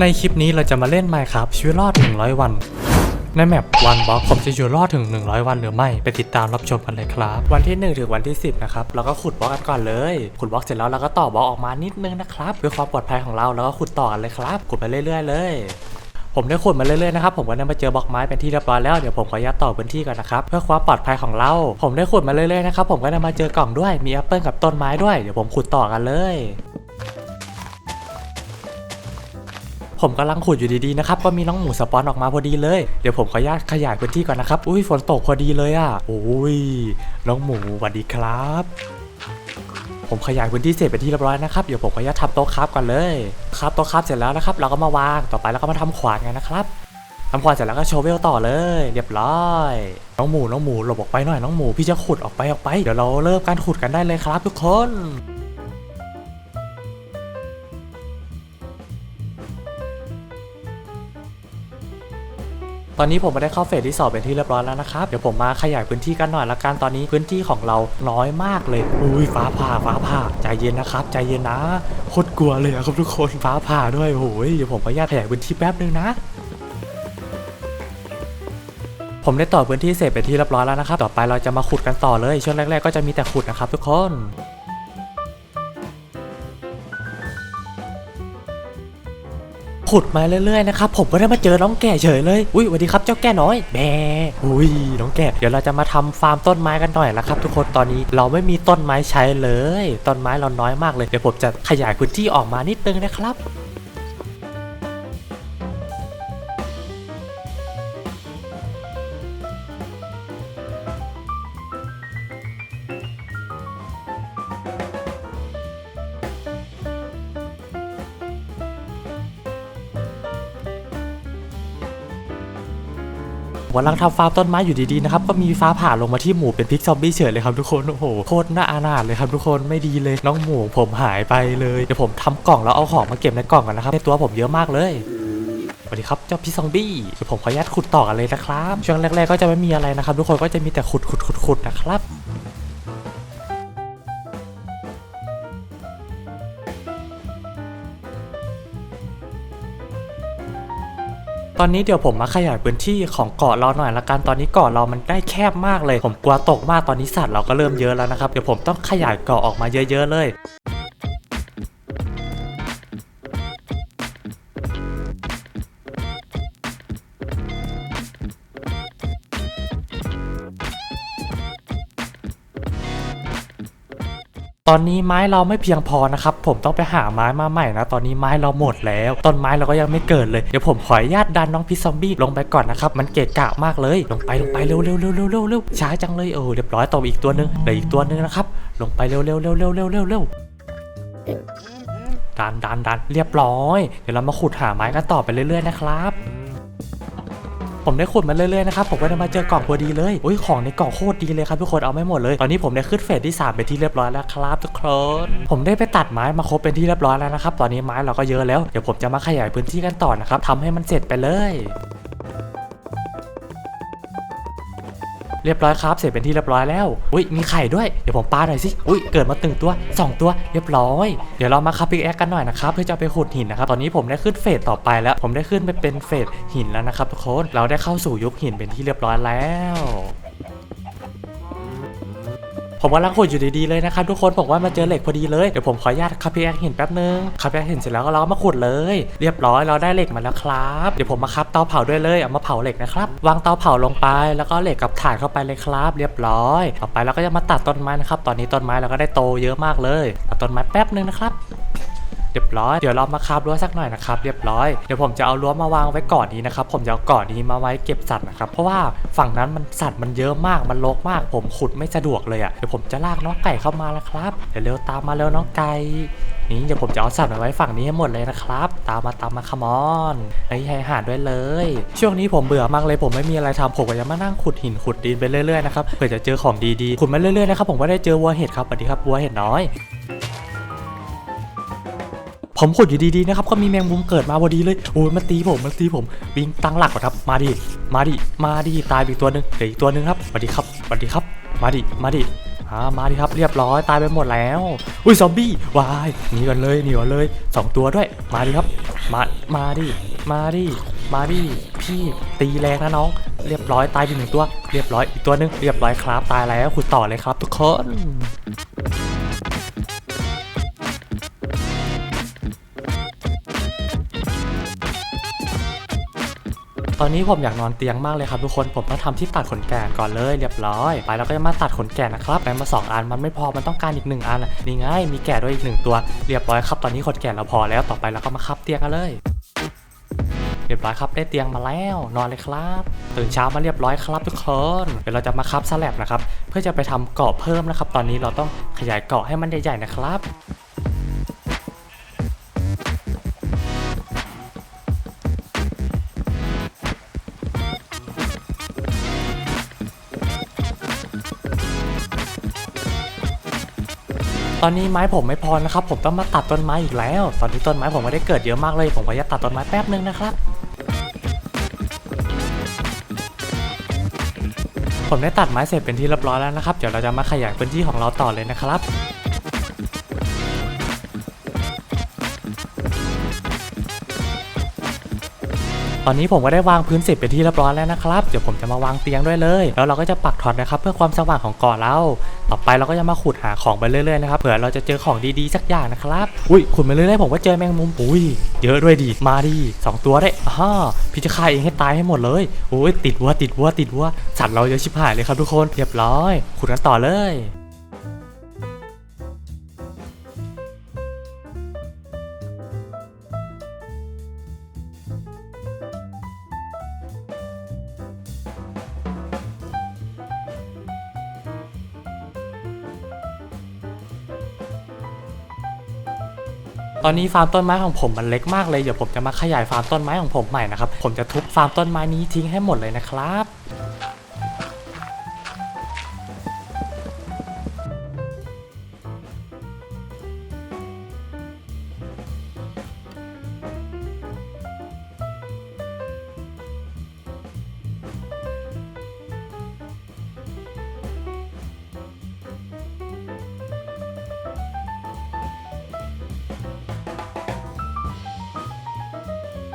ในคลิปนี้เราจะมาเล่น Minecraft ชีวิตรอด 100 วัน ในแมปวันบล็อกผมจะอยู่รอดถึง 100 วันหรือไม่ ไปติดตามรับชมกันเลยครับ วันที่ 1 ถึงวันที่ 10 นะครับ เราก็ขุดบล็อกกันก่อนเลย ขุดบล็อกเสร็จแล้วเราก็ต่อบล็อกออกมานิดนึงนะครับ เพื่อความปลอดภัยของเราแล้วก็ขุดต่อกันเลยครับ ขุดไปเรื่อย ๆ เลย ผมได้ขุดมาเรื่อยๆนะครับผมก็ได้มาเจอบล็อกไม้เป็นที่เรียบร้อยแล้วเดี๋ยวผมขออนุญาตต่อพื้นที่ก่อนนะครับเพื่อความปลอดภัยของเราผมได้ขุดมาเรื่อยๆนะครับผมก็ได้มาเจอกล่องด้วยมีแอปเปิลกับต้นไม้ด้วยเดี๋ยวผมขุดต่อกันเลย ผมกำลังขุดอยู่ดีๆนะครับก็มีน้องหมูสปอนออกมาพอดีเลย เดี๋ยวผมขออนุญาตขยายพื้นที่ก่อนนะครับ อุ้ยฝนตกพอดีเลยอะโอ้ยน้องหมูสวัสดีครับ ผมขยายพื้นที่เสร็จเป็นที่เรียบร้อยนะครับเดี๋ยวผมขออนุญาตทำโต๊ะคราฟก่อนเลยครับโต๊ะคราฟเสร็จแล้วนะครับ เราก็มาวางต่อไปเราก็มาทำขวานกันนะครับทำขวานเสร็จแล้วก็โชว์เวลต่อเลย เรียบร้อย น้องหมูน้องหมูหลบออกไปหน่อยน้องหมูพี่จะขุดออกไปออกไปเดี๋ยวเราเริ่มการขุดกันได้เลยครับ ทุกคน ตอนนี้ผมมาได้เข้าเฟสที่สองเป็นที่เรียบร้อยแล้วนะครับ เดี๋ยวผมมาขยายพื้นที่กันหน่อยละกันตอนนี้พื้นที่ของเราน้อยมากเลยอุ้ยฟ้าผ่าฟ้าผ่าใจเย็นนะครับใจเย็นนะโคตรกลัวเลยครับทุกคนฟ้าผ่าด้วยโอ้ยเดี๋ยวผมขออนุญาตขยายพื้นที่แป๊บนึงนะผมได้ต่อพื้นที่เสร็จเป็นที่เรียบร้อยแล้วนะครับ ต่อไปเราจะมาขุดกันต่อเลย ช่วงแรก ๆ ก็จะมีแต่ขุดนะครับทุกคน ขุดมาเรื่อยๆนะครับผมก็ได้มาเจอน้องแก่เฉยเลยอุ้ยสวัสดีครับเจ้าแก่น้อยแบอุ้ยน้องแก่เดี๋ยวเราจะมาทำฟาร์มต้นไม้กันหน่อยละครับ ทุกคนตอนนี้เราไม่มีต้นไม้ใช้เลย ต้นไม้เราน้อยมากเลยเดี๋ยวผมจะขยายพื้นที่ออกมานิดนึงนะครับ วันลังทำฟาร์มต้นไม้อยู่ดีๆนะครับก็มีฟ้าผ่าลงมาที่หมูเป็นพิกซอมบี้เฉยเลยครับทุกคนโอ้โหโคตรน่าอาณาจเลยครับทุกคนไม่ดีเลยน้องหมูผมหายไปเลยเดี๋ยวผมทำกล่องแล้วเอาของมาเก็บในกล่องกันนะครับในตัวผมเยอะมากเลยสวัสดีครับเจ้าพี่ซอมบี้เดี๋ยวผมขออนุญาตขุดต่อกันเลยนะครับ ช่วงแรก ๆ ก็จะไม่มีอะไรนะครับ ทุกคนก็จะมีแต่ขุดขุดขุดขุดนะครับ อนนี้เดี๋ยวผมมาขยายพื้นที่ของเกาะเราหน่อยละกันตอนนี้เกาะเรามันได้แคบมากเลย ผมกลัวตกมากตอนนี้สัตว์เราก็เริ่มเยอะแล้วนะครับเดี๋ยวผมต้องขยายเกาะออกมาเยอะ ๆ เลย อนนี้ไม้เราไม่เพียงพอนะครับ ผมต้องไปหาไม้มาใหม่นะ ตอนนี้ไม้เราหมดแล้ว ต้นไม้เราก็ยังไม่เกิดเลย เดี๋ยวผมขออนุญาตดันน้องพิซซอมบี้ลงไปก่อนนะครับ มันเกะกะมากเลย ลงไปลงไปเร็วเร็วเร็วเร็วเร็วเร็วช้าจังเลยเออเรียบร้อยต่ออีกตัวหนึงเหลืออีกตัวหนึงนะครับ ลงไปเร็วเร็วเร็วเร็วเร็วเร็วเร็วดันดันดันเรียบร้อย เดี๋ยวเรามาขุดหาไม้กันต่อไปเรื่อยๆนะครับ ผมได้ขุดมาเรื่อยๆนะครับผมก็ได้มาเจอกล่องพอดีเลยอุ้ยของในกล่องโคตรดีเลยครับทุกคนเอาไม่หมดเลย ตอนนี้ผมได้ขึ้นเฟสที่ 3 เป็นที่เรียบร้อยแล้วครับทุกคนผมได้ไปตัดไม้มาครบเป็นที่เรียบร้อยแล้วนะครับตอนนี้ไม้เราก็เยอะแล้วเดี๋ยวผมจะมาขยายพื้นที่กันต่อนะครับทำให้มันเสร็จไปเลย เรียบร้อยครับ เสร็จเป็นที่เรียบร้อยแล้ว อุ้ยมีไข่ด้วย เดี๋ยวผมปาหน่อยสิ อุ้ยเกิดมาตึงตัว 2 ตัว เรียบร้อย เดี๋ยวเรามาคับปิกแอคกันหน่อยนะครับ เพื่อจะไปขุดหินนะครับ ตอนนี้ผมได้ขึ้นเฟสต่อไปแล้ว ผมได้ขึ้นไปเป็นเฟสหินแล้วนะครับทุกคน เราได้เข้าสู่ยุคหินเป็นที่เรียบร้อยแล้ว ผมกำลังขุดอยู่ดีๆเลยนะครับทุกคนผมว่ามาเจอเหล็กพอดีเลยเดี๋ยวผมขออนุญาตคับพียกหินแป๊บนึงคับพียกหินเสร็จแล้วก็เราก็มาขุดเลย เรียบร้อยเราได้เหล็กมาแล้วครับเดี๋ยวผมมาคับเตาเผาด้วยเลยเอามาเผาเหล็กนะครับวางเตาเผาลงไป แล้วก็เหล็กกับถ่านเข้าไปเลยครับ เรียบร้อย ต่อไปเราก็จะมาตัดต้นไม้นะครับตอนนี้ต้นไม้เราก็ได้โตเยอะมากเลยตัดต้นไม้แป๊บนึงนะครับ เรียบร้อยเดี๋ยวเรามาคาบรั้วสักหน่อยนะครับเรียบร้อยเดี๋ยวผมจะเอารั้วมาวางไว้ก่อนนี้นะครับผมจะเอาก่อนนี้มาไว้เก็บสัตว์นะครับเพราะว่าฝั่งนั้นมันสัตว์มันเยอะมากมันรกมาก ผมขุดไม่สะดวกเลยอะ่ะเดี๋ยวผมจะลากน้องไก่เข้ามาแล้วครับเดี๋ยวเร็วตามมาเร็วน้องไก่นี่เดี๋ยวผมจะเอาสัตว์มาไว้ฝั่งนี้ให้หมดเลยนะครับ ตามมาตามมาคมอนเฮ้ยให้อาหารด้วยเลย ช่วงนี้ผมเบื่อมากเลย ผมไม่มีอะไรทำผมก็จะมานั่งขุดหินขุดดินไปเรื่อยๆนะครับเพื่อจะเจอของดีๆขุดมาเรื่อยๆนะครับผมก็ได้เจอวัวเห็ดครับสวัสดีครับวัวเห็ดน้อย ผมขุดอยู่ดีๆนะครับก็มีแมงมุมเกิดมาพอดีเลยโอ้ยมันตีผมมันตีผมวิ่งตั้งหลักก่อนครับ มาดิมาดิมาดิตายไปอีกตัวหนึ่งเหลืออีกตัวหนึ่งครับสวัสดีครับสวัสดีครับ มาดิมาดิอ่ามาดิครับเรียบร้อยตายไปหมดแล้วอุ้ยซอมบี้วายหนีก่อนเลยหนีก่อนเลยสองตัวด้วยมาดิครับ มามาดิมาดิมาดิพี่ตีแรงนะน้อง เรียบร้อยตายไปหนึ่งตัว เรียบร้อยอีกตัวหนึงเรียบร้อยครับตายแล้วขุดต่อเลยครับ ทุกคน ตอนนี้ผมอยากนอนเตียงมากเลยครับทุกคนผมต้องทำที่ตัดขนแกะก่อนเลยเรียบร้อย ไปเราก็จะมาตัดขนแกะนะครับได้มาสองอันมันไม่พอมันต้องการอีกหนึ่งอันนี่ไงมีแกะด้วยอีกหนึ่งตัว เรียบร้อยครับตอนนี้ขนแกะเราพอแล้วต่อไปเราก็มาคับเตียงกันเลยเรียบร้อยครับได้เตียงมาแล้วนอนเลยครับตื่นเช้ามาเรียบร้อยครับทุกคนเดี๋ยวเราจะมาคับสแลบนะครับเพื่อจะไปทำเกาะเพิ่มนะครับ ตอนนี้เราต้องขยายเกาะให้มันใหญ่ๆนะครับ ตอนนี้ไม้ผมไม่พอนะครับ ผมต้องมาตัดต้นไม้อีกแล้ว ตอนนี้ต้นไม้ผมไม่ได้เกิดเยอะมากเลย ผมก็จะตัดต้นไม้แป๊บนึงนะครับผมได้ตัดไม้เสร็จเป็นที่เรียบร้อยแล้วนะครับ เดี๋ยวเราจะมาขยายพื้นที่ของเราต่อเลยนะครับ ตอนนี้ผมก็ได้วางพื้นเสร็จเป็นที่เรียบร้อยแล้วนะครับ เดี๋ยวผมจะมาวางเตียงด้วยเลย แล้วเราก็จะปักท็อตนะครับเพื่อความสว่างของเกาะเรา ต่อไปเราก็จะมาขุดหาของไปเรื่อยๆนะครับ เผื่อเราจะเจอของดีๆสักอย่างนะครับ อุ้ยขุดไปเรื่อยๆผมก็เจอแมงมุม อุ้ยเยอะด้วยดิมาดิสองตัวได้ฮ่าพี่จะฆ่าเองให้ตายให้หมดเลยโอ้ยติดวัวติดวัวติดวัวสัตว์เราเยอะชิบหายเลยครับทุกคน เรียบร้อย ขุดกันต่อเลย ตอนนี้ฟาร์มต้นไม้ของผมมันเล็กมากเลยเดี๋ยวผมจะมาขยายฟาร์มต้นไม้ของผมใหม่นะครับผมจะทุบฟาร์มต้นไม้นี้ทิ้งให้หมดเลยนะครับ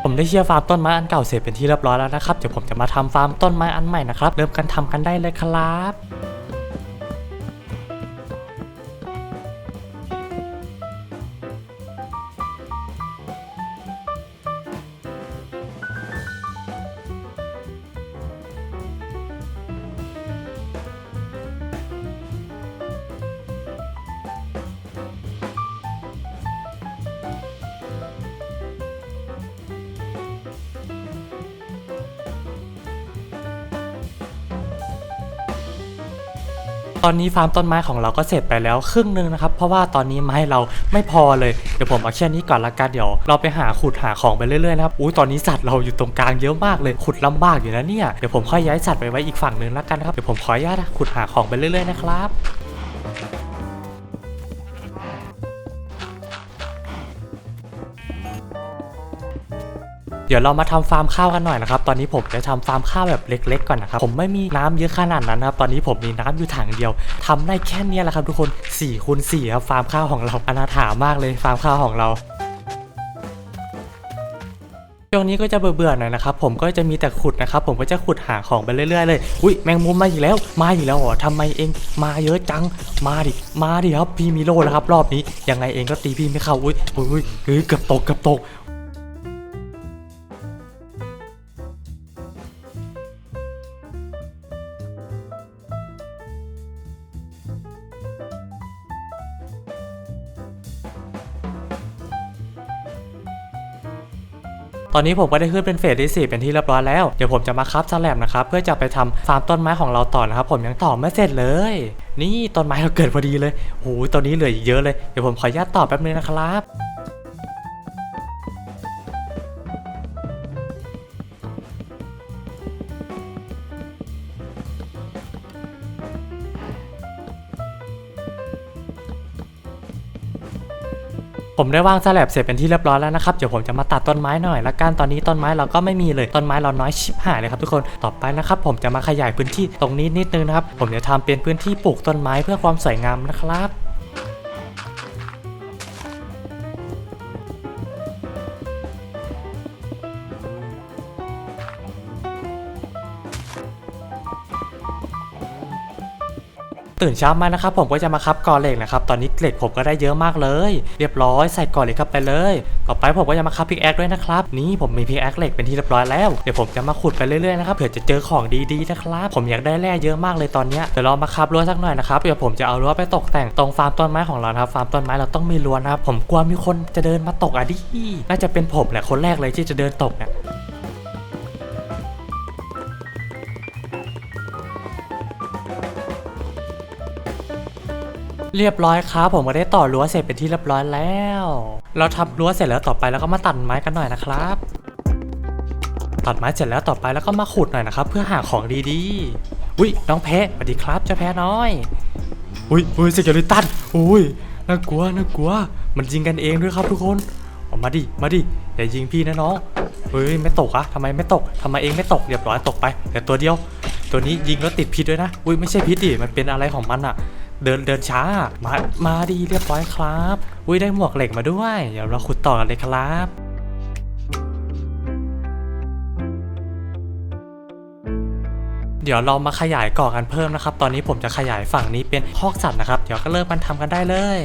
ผมได้เชียร์ฟาร์มต้นไม้อันเก่าเสร็จเป็นที่เรียบร้อยแล้วนะครับ เดี๋ยวผมจะมาทำฟาร์มต้นไม้อันใหม่นะครับ เริ่มกันทำกันได้เลยครับ อนนี้ฟาร์มต้นไม้ของเราก็เสร็จไปแล้วครึ่งหนึงนะครับ เพราะว่าตอนนี้ไม้เราไม่พอเลย เดี๋ยวผมเอาแค่นี้ก่อนละกันเดี๋ยวเราไปหาขุดหาของไปเรื่อยๆนะครับ อุ้ยตอนนี้สัตว์เราอยู่ตรงกลางเยอะมากเลย ขุดลำบากอยู่นะเนี่ย เดี๋ยวผมค่อยย้ายสัตว์ไปไว้อีกฝั่งหนึ่งละกันนะครับ เดี๋ยวผมขออนุญาตขุดหาของไปเรื่อยๆนะครับ เดี๋ยวเรามาทำฟาร์มข้าวกันหน่อยนะครับ ตอนนี้ผมจะทำฟาร์มข้าวแบบเล็ก ๆ ก่อนนะครับ ผมไม่มีน้ำเยอะขนาดนั้นนะครับ ตอนนี้ผมมีน้ำอยู่ถังเดียวทำได้แค่นี้แหละครับ ทุกคน4คูณ4ครับฟาร์มข้าวของเราอนาถามากเลยฟาร์มข้าวของเราช่วงนี้ก็จะเบื่อๆหน่อยนะครับผมก็จะมีแต่ขุดนะครับผมก็จะขุดหาของไปเรื่อยๆเลยอุ้ยแมงมุมมาอีกแล้ว มาอีกแล้วเหรอทำไมเองมาเยอะจังมาดิมาดิครับพี่มีโล่แล้วครับรอบนี้ยังไงเองก็ตีพี่ไม่เข้าอุ้ยอุ้ยอุ้ยเกือบตกเกือบตก อนนี้ผมก็ได้ขึ้นเป็นเฟสที่4เป็นที่เรียบร้อยแล้ว เดี๋ยวผมจะมาคับสแลบนะครับเพื่อจะไปทำฟาร์มต้นไม้ของเราต่อนะครับ ผมยังต่อไม่เสร็จเลย นี่ต้นไม้เราเกิดพอดีเลยโอ้ยตอนนี้เหลืออีกเยอะเลย เดี๋ยวผมขออนุญาตต่อแป๊บนึงนะครับ ผมได้วางสแลบเสร็จเป็นที่เรียบร้อยแล้วนะครับเดี๋ยวผมจะมาตัดต้นไม้หน่อยละกันตอนนี้ต้นไม้เราก็ไม่มีเลยต้นไม้เราน้อยชิบหายเลยครับทุกคนต่อไปนะครับผมจะมาขยายพื้นที่ตรงนี้นิดนึงนะครับผมจะทำเป็นพื้นที่ปลูกต้นไม้เพื่อความสวยงามนะครับ ตื่นเช้ามานะครับผมก็จะมาคับกอเหล็กนะครับตอนนี้เหล็กผมก็ได้เยอะมากเลย เรียบร้อยใส่กอเหล็กเข้าไปเลย ต่อไปผมก็จะมาคับพิกแอคด้วยนะครับนี่ผมมีพิกแอคเหล็กเป็นที่เรียบร้อยแล้วเดี๋ยวผมจะมาขุดไปเรื่อยๆนะครับเผื่อจะเจอของดีๆนะครับผมอยากได้แร่เยอะมากเลยตอนนี้เดี๋ยวเรามาคับรั้วสักหน่อยนะครับเดี๋ยวผมจะเอารั้วไปตกแต่งตรงฟาร์มต้นไม้ของเรานะครับฟาร์มต้นไม้เราต้องมีรั้วนะครับผมกลัวมีคนจะเดินมาตกอะดิน่าจะเป็นผมแหละคนแรกเลยที่จะเดินตกเนี่ย เรียบร้อยครับผมก็ได้ต่อรั้วเสร็จเป็นที่เรียบร้อยแล้ว เราทำรั้วเสร็จแล้วต่อไปแล้วก็มาตัดไม้กันหน่อยนะครับตัดไม้เสร็จแล้วต่อไปแล้วก็มาขุดหน่อยนะครับ เพื่อหาของดีๆอุ้ยน้องแพะสวัสดีครับเจ้าแพะน้อยอุ้ยอุ้ยสเกลิตันอุ้ยน่ากลัวน่ากลัว มันยิงกันเองด้วยครับทุกคนออกมาดิมาดิอย่ายิงพี่นะน้องเฮ้ยไม่ตกอะทำไมไม่ตกทำไมเองไม่ตกเรียบร้อยตกไปแต่ตัวเดียว ตัวนี้ยิงแล้วติดพิษด้วยนะอุ้ยไม่ใช่พิษดิมันเป็นอะไรของมันอะ เดินเดินช้า มา มาดีเรียบร้อยครับอุ้ยได้หมวกเหล็กมาด้วย เดี๋ยวเราขุดต่อกันเลยครับเดี๋ยวเรามาขยายก่อกันเพิ่มนะครับ ตอนนี้ผมจะขยายฝั่งนี้เป็นคอกสัตว์นะครับ เดี๋ยวก็เริ่มมันทำกันได้เลย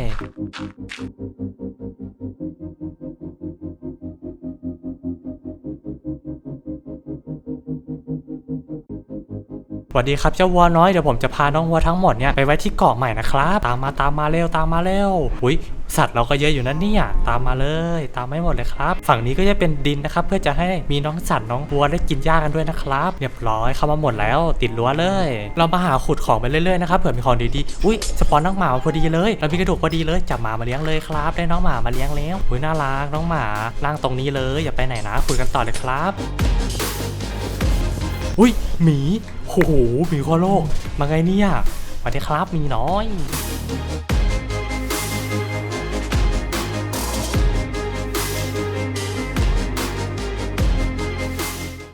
สวัสดีครับเจ้าวัวน้อยเดี๋ยวผมจะพาน้องวัวทั้งหมดเนี่ยไปไว้ที่เกาะใหม่นะครับตามมาตามมาเร็วตามมาเร็วอุ้ยสัตว์เราก็เยอะอยู่นั่นเนี่ยตามมาเลย ตามไม่หมดเลยครับ ฝั่งนี้ก็จะเป็นดินนะครับเพื่อจะให้มีน้องสัตว์น้องวัวได้กินหญ้ากันด้วยนะครับเรียบร้อยเข้ามาหมดแล้ว ติดรั้วเลย เรามาหาขุดของไปเรื่อยๆนะครับเผื่อมีของดีๆอุ้ยสปอนน้องหมามาพอดีเลยเรามีกระดูกพอดีเลยจับหมามาเลี้ยงเลยครับ ได้น้องหมามาเลี้ยงแล้วอุ้ยน่ารักน้องหมาล่างตรงนี้เลยอย่าไปไหนนะคุยกันต่อเลยครับอุ้ยหมี โอ้โหมีขั้วโลก มาไงเนี่ยสวัสดีครับมีน้อย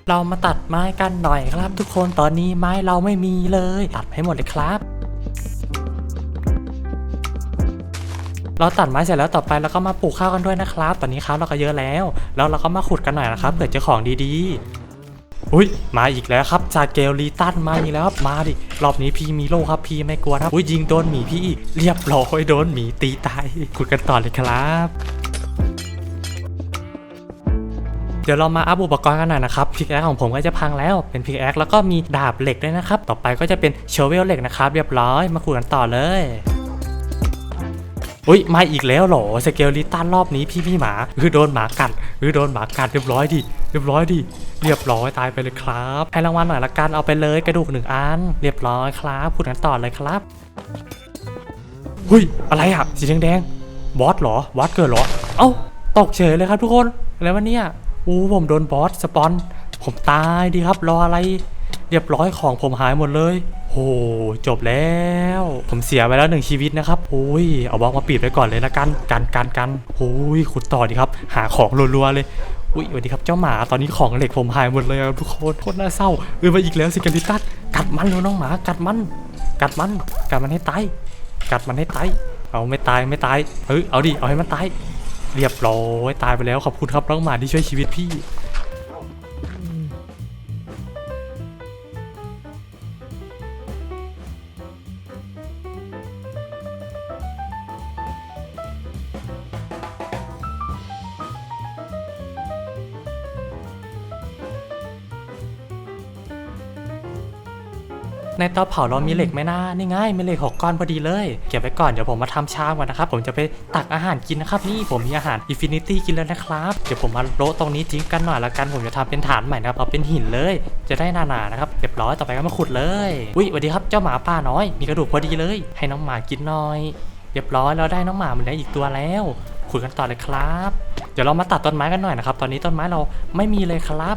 เรามาตัดไม้กันหน่อยครับ ทุกคนตอนนี้ไม้เราไม่มีเลย ตัดให้หมดเลยครับเราตัดไม้เสร็จแล้วต่อไปเราก็มาปลูกข้าวกันด้วยนะครับ ตอนนี้ข้าวเราก็เยอะแล้ว แล้วเราก็มาขุดกันหน่อยนะครับเผื่อเจอของดีๆ อุ้ยมาอีกแล้วครับซาเกลลีตันมาอีกแล้วครับมาดิรอบนี้พี่มีโลครับพี่ไม่กลัวครับอุ้ยยิงโดนหมีพี่อีกเรียบร้อยโดนหมีตีตายขุดกันต่อเลยครับเดี๋ยวเรามาอัพอุปกรณ์กันหน่อยนะครับพิกแอคของผมก็จะพังแล้วเป็นพิกแอคแล้วก็มีดาบเหล็กด้วยนะครับ ต่อไปก็จะเป็นเชเวลเหล็กนะครับเรียบร้อยมาขุดกันต่อเลยอุ้ยมาอีกแล้วเหรอสเกลลิตันรอบนี้พี่พี่หมา คือโดนหมากัดคือโดนหมากัดเรียบร้อยดิ เรียบร้อยดิ เรียบร้อยตายไปเลยครับให้รางวัลหน่อยละกันเอาไปเลยกระดูกหนึ่งอัน เรียบร้อยครับขุดกันต่อเลยครับหุยอะไรอะสีแดงๆบอสเหรอบอสเกิดเหรอ เอ้าตกเฉยเลยครับทุกคนอะไรวะเนี่ยอู้ผมโดนบอสสปอนผมตายดีครับรออะไร เรียบร้อยของผมหายหมดเลยโอ้จบแล้ว ผมเสียไปแล้วหนึ่งชีวิตนะครับโอ้ยเอาบล็อกมาปิดไว้ก่อนเลยละกัน กันกันกันโอ้ยขุดต่อดีครับ หาของรัวๆเลย อุ้ยสวัสดีครับเจ้าหมาตอนนี้ของเหล็กผมหายหมดเลยครับทุกคนโคตรน่าเศร้าเออมาอีกแล้วสิกาลิตัสกัดมันแล้วน้องหมากัดมัน กัดมันกัดมันให้ตายกัดมันให้ตายเอาไม่ตายไม่ตายเฮ้ยเอาดิเอาให้มันตายเรียบร้อยตายไปแล้วขอบคุณครับน้องหมาที่ช่วยชีวิตพี่ ในเตาเผาเรามีเหล็กไหมนะนี่ไง่ายมีเหล็กหกก้อนพอดีเลย เก็บไว้ก่อนเดี๋ยวผมมาทำชามก่อนนะครับ ผมจะไปตักอาหารกินนะครับ นี่ผมมีอาหารอินฟินิตี้กินแล้วนะครับ เดี๋ยวผมมาโละตรงนี้ทิ้งกันหน่อยละกัน ผมจะทำเป็นฐานใหม่นะครับ เอาเป็นหินเลย จะได้หนาๆนะครับ เรียบร้อยต่อไปก็มาขุดเลย อุ้ยสวัสดีครับเจ้าหมาป่าน้อย มีกระดูกพอดีเลย ให้น้องหมากินหน่อย เรียบร้อยเราได้น้องหมามันแล้วอีกตัวแล้วขุดกันต่อเลยครับ เดี๋ยวเรามาตัดต้นไม้กันหน่อยนะครับ ตอนนี้ต้นไม้เราไม่มีเลยครับ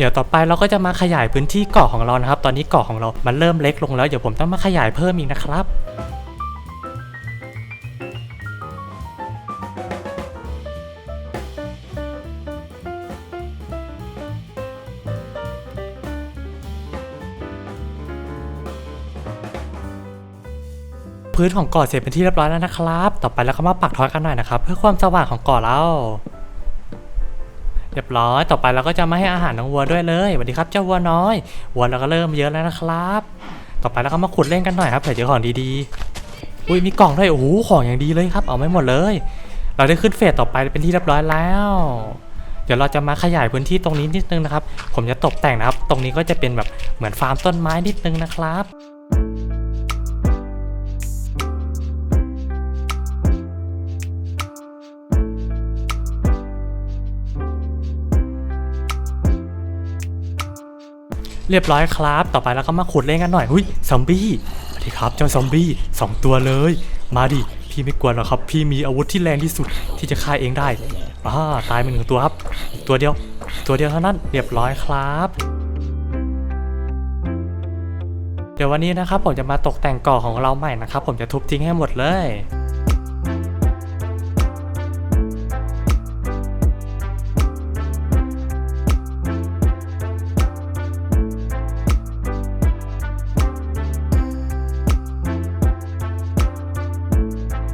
เดี๋ยวต่อไปเราก็จะมาขยายพื้นที่เกาะของเรานะครับ ตอนนี้เกาะของเรา มันเริ่มเล็กลงแล้ว เดี๋ยวผมต้องมาขยายเพิ่มอีกนะครับพื้นของเกาะเสร็จเป็นที่เรียบร้อยแล้วนะครับ ต่อไปเราก็มาปักทอยกันหน่อยนะครับ เพื่อความสว่างของเกาะเรา เรียบร้อยต่อไปเราก็จะมาให้อาหารน้องวัวด้วยเลยสวัสดีครับเจ้าวัวน้อยวัวเราก็เริ่มเยอะแล้วนะครับ ต่อไปเราก็มาขุดเล่นกันหน่อยครับเผื่อเจอของดีๆอุ้ยมีกล่องด้วยโอ้โหของอย่างดีเลยครับ เอาไม่หมดเลย เราได้ขึ้นเฟสต่อไปเป็นที่เรียบร้อยแล้ว เดี๋ยวเราจะมาขยายพื้นที่ตรงนี้นิดนึงนะครับ ผมจะตกแต่งนะครับ ตรงนี้ก็จะเป็นแบบเหมือนฟาร์มต้นไม้นิดนึงนะครับ เรียบร้อยครับ ต่อไปเราก็มาขุดเล่นกันหน่อยหุยซอมบี้สวัสดีครับเจ้าซอมบี้สองตัวเลย มาดิพี่ไม่กลัวหรอกครับ พี่มีอาวุธที่แรงที่สุดที่จะฆ่าเองได้อ่าตายไปหนึ่งตัวครับ ตัวเดียว ตัวเดียวเท่านั้นเรียบร้อยครับเดี๋ยววันนี้นะครับผมจะมาตกแต่งก่อของเราใหม่นะครับ ผมจะทุบทิ้งให้หมดเลย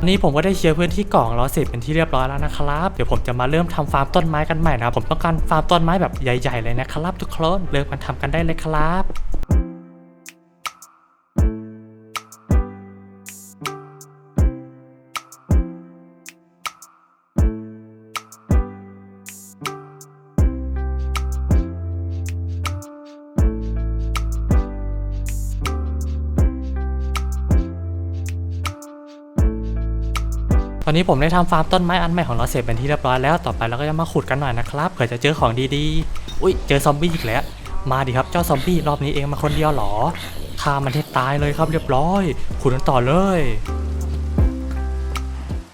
นนี้ผมก็ได้เคลียร์พื้นที่กล่องเรอเสร็จเป็นที่เรียบร้อยแล้วนะครับ เดี๋ยวผมจะมาเริ่มทำฟาร์มต้นไม้กันใหม่นะ ผมต้องการฟาร์มต้นไม้แบบใหญ่ ๆ เลยนะครับ ทุกคน เริ่มกันทำกันได้เลยครับ ตอนนี้ผมได้ทำฟาร์มต้นไม้อันใหม่ของเราเสร็จเป็นที่เรียบร้อยแล้วต่อไปเราก็จะมาขุดกันหน่อยนะครับเผื่อจะเจอของดีๆ อุ้ยเจอซอมบี้อีกแล้ว มาดิครับเจ้าซอมบี้รอบนี้เองมาคนเดียวเหรอฆ่ามันให้ตายเลยครับเรียบร้อย ขุดกันต่อเลย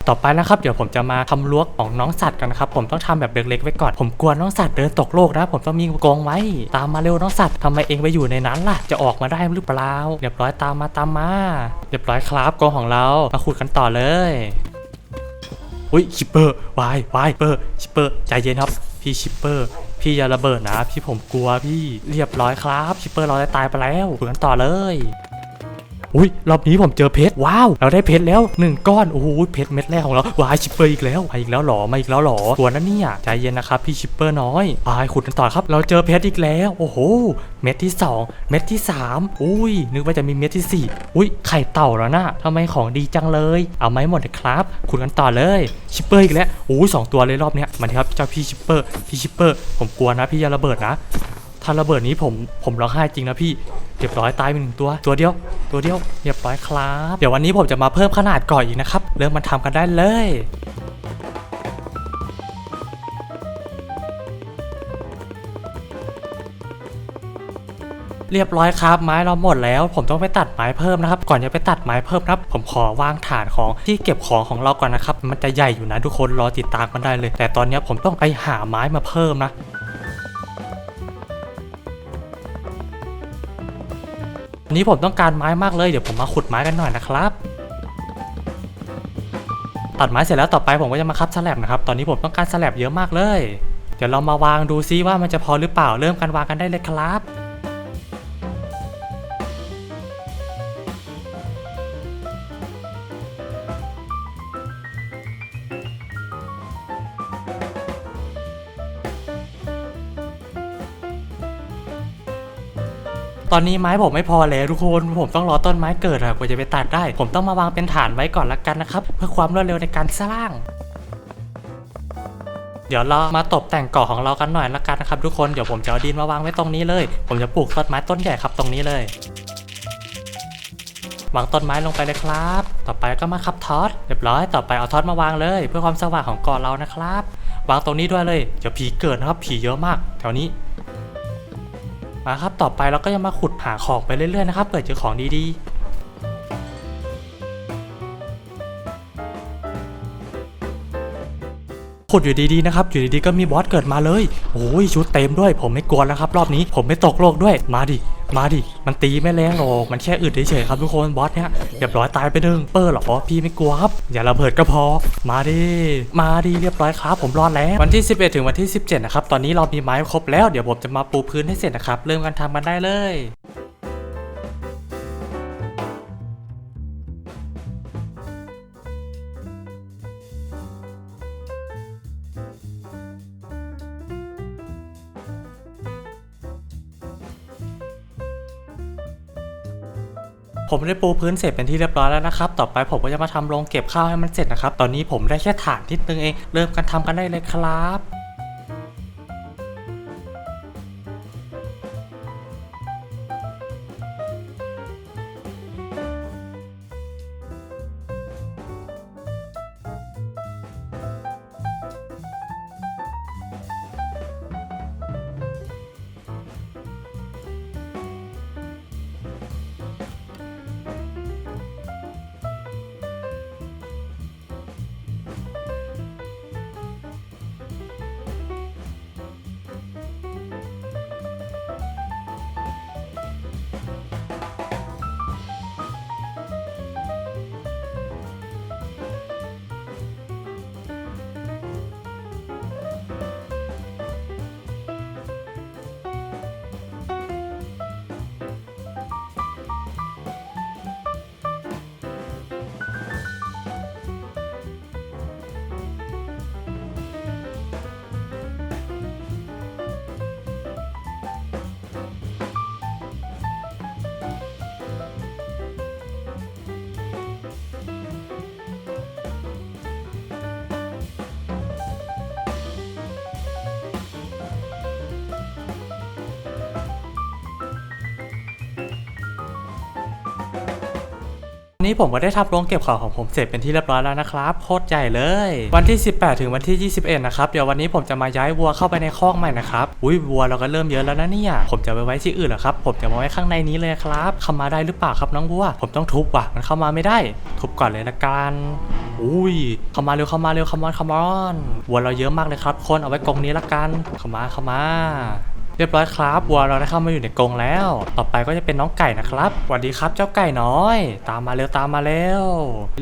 ต่อไปนะครับเดี๋ยวผมจะมาทำรั้วของน้องสัตว์กันนะครับผมต้องทำแบบเล็กๆไว้ก่อนผมกลัวน้องสัตว์เดินตกโลกนะผมต้องมีกรงไว้ ตามมาเร็วน้องสัตว์ทำไมเองไปอยู่ในนั้นล่ะ จะออกมาได้หรือเปล่าเรียบร้อยตามมาตามมาเรียบร้อยครับกรงของเรามาขุดกันต่อเลย อุ้ยชิปเปอร์วายวายเปอร์ชิปเปอร์ใจเย็นครับพี่ชิปเปอร์พี่อย่าระเบิดนะ พี่ผมกลัวพี่เรียบร้อยครับชิปเปอร์เราได้ตายไปแล้วขุดกันต่อเลย อุ้ยรอบนี้ผมเจอเพชรว้าวเราได้เพชรแล้วหนึ่งก้อนโอ้โหเพชรเม็ดแรกของเราวายชิปเปอร์อีกแล้วมาอีกแล้วหรอมาอีกแล้วหรอตัวนั้นเนี่ยใจเย็นนะครับพี่ชิปเปอร์น้อยไปขุดกันต่อครับ เราเจอเพชรอีกแล้วโอ้โหเม็ดที่สองเม็ดที่สามอุ้ย นึกว่าจะมีเม็ดที่สี่อุ้ยไข่เต่าแล้วนะทำไมของดีจังเลย เอาไหมหมดครับขุดกันต่อเลยชิปเปอร์อีกแล้วโอ้ยสองตัวเลยรอบเนี้ยมาครับเจ้าพี่ชิปเปอร์พี่ชิปเปอร์ผมกลัวนะพี่อย่าระเบิดนะ ถ้าระเบิดนี้ผมผมร้องไห้จริงนะพี่เรียบร้อยตายไปหนึ่งตัว ตัวเดียว ตัวเดียวเรียบร้อยครับ เดี๋ยววันนี้ผมจะมาเพิ่มขนาดก่อนอีกนะครับ เริ่มมาทำกันได้เลยเรียบร้อยครับไม้เราหมดแล้ว ผมต้องไปตัดไม้เพิ่มนะครับ ก่อนจะไปตัดไม้เพิ่มนะครับ ผมขอวางฐานของที่เก็บของของเราก่อนนะครับ มันจะใหญ่อยู่นะทุกคนรอติดตามกันได้เลย แต่ตอนนี้ผมต้องไปหาไม้มาเพิ่มนะ วันนี้ผมต้องการไม้มากเลย เดี๋ยวผมมาขุดไม้กันหน่อยนะครับ ตัดไม้เสร็จแล้วต่อไปผมก็จะมาคับสแลบนะครับ ตอนนี้ผมต้องการสแลบเยอะมากเลย เดี๋ยวเรามาวางดูซิว่ามันจะพอหรือเปล่า เริ่มการวางกันได้เลยครับ ตอนนี้ไม้ผมไม่พอแล้วทุกคนผมต้องรอต้นไม้เกิดอะกว่าจะไปตัดได้ ผมต้องมาวางเป็นฐานไว้ก่อนละกันนะครับ เพื่อความรวดเร็วในการสร้างเดี๋ยวเรามาตกแต่งเกาะของเรากันหน่อยละกันนะครับทุกคน เดี๋ยวผมจะเอาดินมาวางไว้ตรงนี้เลย ผมจะปลูกต้นไม้ต้นใหญ่ครับตรงนี้เลยวางต้นไม้ลงไปเลยครับ ต่อไปก็มาคับท็อตเรียบร้อย ต่อไปเอาท็อตมาวางเลย เพื่อความสว่างของเกาะเรานะครับ วางตรงนี้ด้วยเลย เดี๋ยวผีเกิดนะครับ ผีเยอะมาก แถวนี้ มาครับต่อไปเราก็จะมาขุดหาของไปเรื่อยๆนะครับเปิดเจอของดีๆขุดอยู่ดีๆนะครับอยู่ดีๆก็มีบอสเกิดมาเลยโอ้ยชุดเต็มด้วย ผมไม่กลัวแล้วครับ รอบนี้ผมไม่ตกโลกด้วยมาดิ มาดิ มันตีไม่แรงหรอก มันแค่อึดเฉยๆครับทุกคน บอสเนี่ยเรียบร้อยตายไปหนึ่งเปอร์หรอ พี่ไม่กลัวครับ อย่าระเบิดก็พอ มาดิ มาดิเรียบร้อยครับ ผมรอดแล้ว วันที่ 11 ถึงวันที่ 17 นะครับ ตอนนี้เรามีไม้ครบแล้ว เดี๋ยวผมจะมาปูพื้นให้เสร็จนะครับ เริ่มการทำกันได้เลย ผมได้ปูพื้นเสร็จเป็นที่เรียบร้อยแล้วนะครับ ต่อไปผมก็จะมาทำโรงเก็บข้าวให้มันเสร็จนะครับ ตอนนี้ผมได้แค่ฐานนิดนึงเอง เริ่มกันทำกันได้เลยครับ นนี้ผมก็ได้ทำโรงเก็บของของผมเสร็จเป็นที่เรียบร้อยแล้วนะครับโคตรใหญ่เลย วันที่ 18 ถึงวันที่ 21 นะครับ เดี๋ยววันนี้ผมจะมาย้ายวัวเข้าไปในคอกใหม่นะครับอุ้ยวัวเราก็เริ่มเยอะแล้วนะเนี่ย ผมจะไปไว้ที่อื่นเหรอครับ ผมจะมาไว้ข้างในนี้เลยครับเข้ามาได้หรือเปล่าครับน้องวัว ผมต้องทุบว่ะมันเข้ามาไม่ได้ ทุบก่อนเลยละกันอุ้ยเข้ามาเร็วเข้ามาเร็ว come on come on วัวเราเยอะมากเลยครับ คนเอาไว้กรงนี้ละกันเข้ามาเข้ามา เรียบร้อยครับวัวเราได้เข้ามาอยู่ในกรงแล้ว ต่อไปก็จะเป็นน้องไก่นะครับสวัสดีครับเจ้าไก่น้อย ตามมาเร็วตามมาเร็ว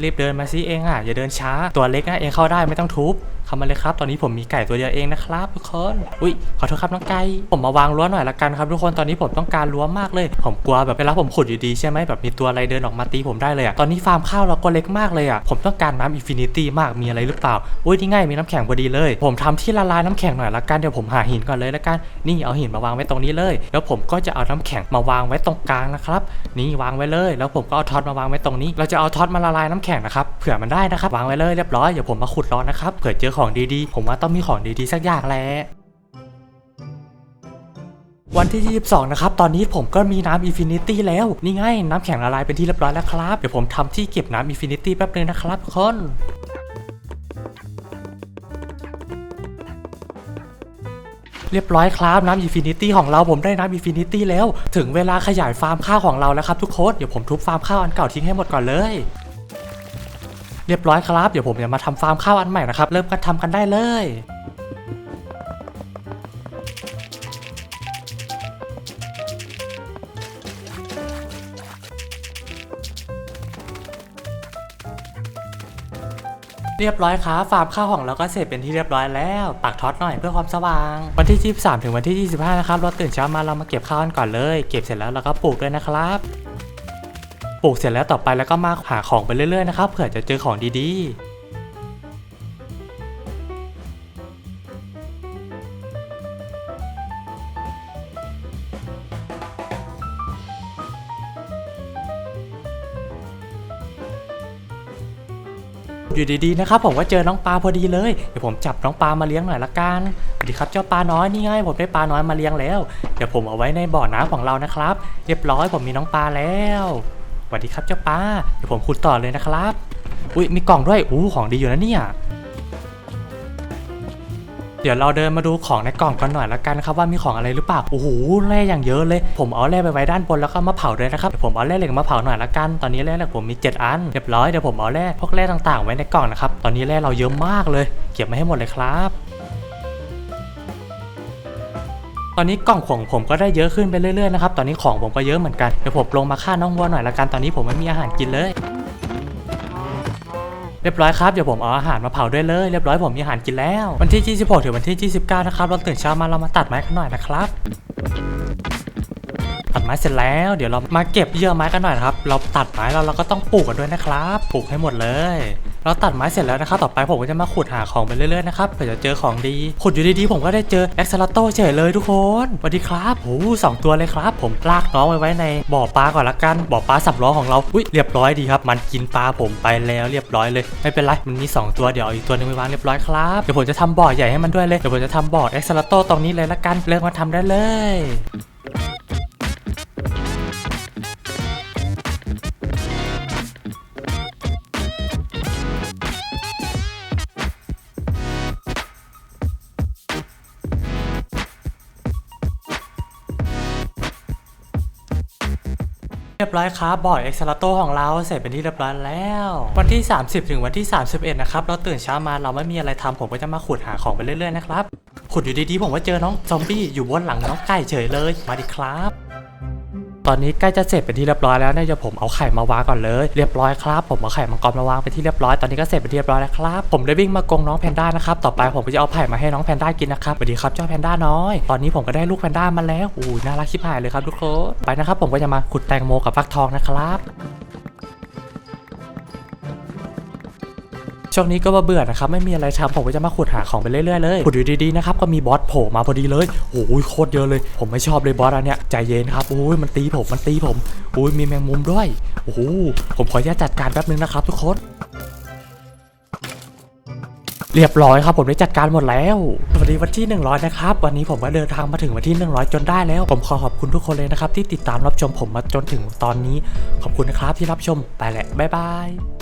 รีบเดินมาซิเองอะอย่าเดินช้า ตัวเล็กนะเองเข้าได้ไม่ต้องทุบ เข้ามาเลยครับ ตอนนี้ผมมีไก่ตัวเดียวเองนะครับทุกคน อุ้ยขอโทษครับน้องไก่ ผมมาวางรั้วหน่อยละกันครับทุกคน ตอนนี้ผมต้องการรั้วมากเลย ผมกลัวแบบเวลาผมขุดอยู่ดีใช่ไหมแบบมีตัวอะไรเดินออกมาตีผมได้เลยอะตอนนี้ฟาร์มข้าวเราก็เล็กมากเลยอะผมต้องการน้ำอินฟินิตี้มากมีอะไรหรือเปล่า อุ้ยนี่ไงมีน้ำแข็งพอดีเลย ผมทำที่ละลายน้ำแข็งหน่อยละกันเดี๋ยวผมหาหินก่อนเลยละกัน นี่เอาหินมาวางไว้ตรงนี้เลย แล้วผมก็จะเอาน้ำแข็งมาวางไว้ตรงกลางนะครับ นี่วางไว้เลย แล้วผมก็เอาท็อตมาวางไว้ตรงนี้ เราจะเอาท็อตมาละลายน้ำแข็งนะครับ เผื่อมันได้นะครับ วางไว้เลยเรียบร้อย เดี๋ยวผมมาขุดรอนะครับ เผื่อเจอของดีๆ ผมว่าต้องมีของดีๆ สักอย่างแหละวันที่ 22 นะครับ ตอนนี้ผมก็มีน้ำอินฟินิตี้แล้ว นี่ไง น้ำแข็งละลายเป็นที่เรียบร้อยแล้วครับ เดี๋ยวผมทำที่เก็บน้ำอินฟินิตี้แป๊บนึงนะครับทุกคนเรียบร้อยครับน้ำอินฟินิตี้ของเราผมได้น้ำอินฟินิตี้แล้ว ถึงเวลาขยายฟาร์มข้าวของเราแล้วครับทุกคน เดี๋ยวผมทุบฟาร์มข้าวอันเก่าทิ้งให้หมดก่อนเลย เรียบร้อยครับ เดี๋ยวผมจะมาทำฟาร์มข้าวอันใหม่นะครับ เริ่มกันทำกันได้เลยเรียบร้อยครับฟาร์มข้าวของเราก็เสร็จเป็นที่เรียบร้อยแล้วปักท็อตหน่อยเพื่อความสว่าง วันที่ 23 ถึงวันที่ 25 นะครับเราตื่นเช้ามาเรามาเก็บข้าวกันก่อนเลย เก็บเสร็จแล้วเราก็ปลูกด้วยนะครับ ปลูกเสร็จแล้วต่อไปแล้วก็มาหาของไปเรื่อยๆนะครับเผื่อจะเจอของดีๆอยู่ดีๆนะครับผมก็เจอน้องปลาพอดีเลยเดี๋ยวผมจับน้องปลามาเลี้ยงหน่อยละกันสวัสดีครับเจ้าปลาน้อยนี่ไงผมได้ปลาน้อยมาเลี้ยงแล้ว เดี๋ยวผมเอาไว้ในบ่อน้ำของเรานะครับ เรียบร้อยผมมีน้องปลาแล้ว สวัสดีครับเจ้าปลาเดี๋ยวผมขุดต่อเลยนะครับ อุ้ยมีกล่องด้วย อู้ของดีอยู่นะเนี่ย เดี๋ยวเราเดินมาดูของในกล่องกันหน่อยละกันครับว่ามีของอะไรหรือเปล่า โอ้โหแร่อย่างเยอะเลย ผมเอาแร่ไปไว้ด้านบนแล้วก็มาเผาด้วยนะครับ เดี๋ยวผมเอาแร่เหล็กมาเผาหน่อยละกัน ตอนนี้แร่เหล็กผมมี 7 อัน เรียบร้อย เดี๋ยวผมเอาแร่พวกแร่ต่างๆ ไว้ในกล่องนะครับ ตอนนี้แร่เราเยอะมากเลย เก็บมาให้หมดเลยครับ อนนี้กล่องของผมก็ได้เยอะขึ้นไปเรื่อยๆนะครับตอนนี้ของผมก็เยอะเหมือนกันเดี๋ยวผมลงมาฆ่าน้องวัวหน่อยละกันตอนนี้ผมไม่มีอาหารกินเลยเรียบร้อยครับเดี๋ยวผมเอาอาหารมาเผาด้วยเลยเรียบร้อยผมมีอาหารกินแล้ว วันที่ 26 ถึงวันที่ 29 นะครับเราตื่นเช้ามาเรามาตัดไม้กันหน่อยนะครับตัดไม้เสร็จแล้วเดี๋ยวเรามาเก็บเยื่อไม้กันหน่อยนะครับ เราตัดไม้แล้วเราก็ต้องปลูกกันด้วยนะครับ ปลูกให้หมดเลย เราตัดไม้เสร็จแล้วนะครับต่อไปผมก็จะมาขุดหาของไปเรื่อยๆนะครับเผื่อจะเจอของดี ขุดอยู่ดีๆผมก็ได้เจอเอ็กซ์ลาโตเฉยเลยทุกคนสวัสดีครับโอ้สองตัวเลยครับ ผมลากน้องไว้ไว้ในบ่อปลาก่อนละกันบ่อปลาสับล้อของเราอุ้ยเรียบร้อยดีครับ มันกินปลาผมไปแล้วเรียบร้อยเลย ไม่เป็นไรมันมี 2 ตัวเดี๋ยวอีกตัวหนึงไปวางเรียบร้อยครับเดี๋ยวผมจะทำบ่อใหญ่ให้มันด้วยเลยเดี๋ยวผมจะทำบ่อเอ็กซ์ลาโตตรงนี้เลยละกันเริ่มมาทำได้เลย เรียบร้อยครับบ่อยเอ็กซ์ลาโตของเราเสร็จเป็นที่เรียบร้อยแล้ว วันที่ 30 ถึงวันที่ 31 นะครับ เราตื่นเช้ามาเราไม่มีอะไรทำผมก็จะมาขุดหาของไปเรื่อยๆนะครับ ขุดอยู่ดีๆผมว่าเจอน้องซอมบี้อยู่บนหลังน้องไก่เฉยเลย มาดิครับ อนนี้ใกล้จะเสร็จเป็นที่เรียบร้อยแล้วเนี่ยเดี๋ยวผมเอาไข่มาวางก่อนเลยเรียบร้อยครับ ผมเอาไข่มังกรมาวางไปนที่เรียบร้อยตอนนี้ก็เสร็จเป็นที่เรียบร้อยแล้วครับผมได้วิ่งมากรงน้องแพนด้านะครับต่อไปผมก็จะเอาไผ่มาให้น้องแพนด้ากินนะครับสวัสดีครับเจ้าแพนด้าน้อยตอนนี้ผมก็ได้ลูกแพนด้ามาแล้วอู้น่ารักชิบหายเลยครับทุกคนไปนะครับผมก็จะมาขุดแตงโมกับฟักทองนะครับ ช่วงนี้ก็เบื่อนะครับไม่มีอะไรทำผมก็จะมาขุดหาของไปเรื่อยๆเลยขุดอยู่ดีๆนะครับก็มีบอสโผล่มาพอดีเลยโอ้ยโคตรเยอะเลย ผมไม่ชอบเลยบอสอันเนี้ยใจเย็นครับโอ้ยมันตีผมมันตีผมโอ้ยมีแมงมุมด้วยโอ้โหผมขออนุญาตจัดการแป๊บนึงนะครับ ทุกคนเรียบร้อยครับผมได้จัดการหมดแล้วสวัสดีวันที่ 100 นะครับ วันนี้ผมก็เดินทางมาถึงวันที่ 100 จนได้แล้ว ผมขอขอบคุณทุกคนเลยนะครับ ที่ติดตามรับชมผมมาจนถึงตอนนี้ ขอบคุณนะครับที่รับชมไปแหละบ๊ายบาย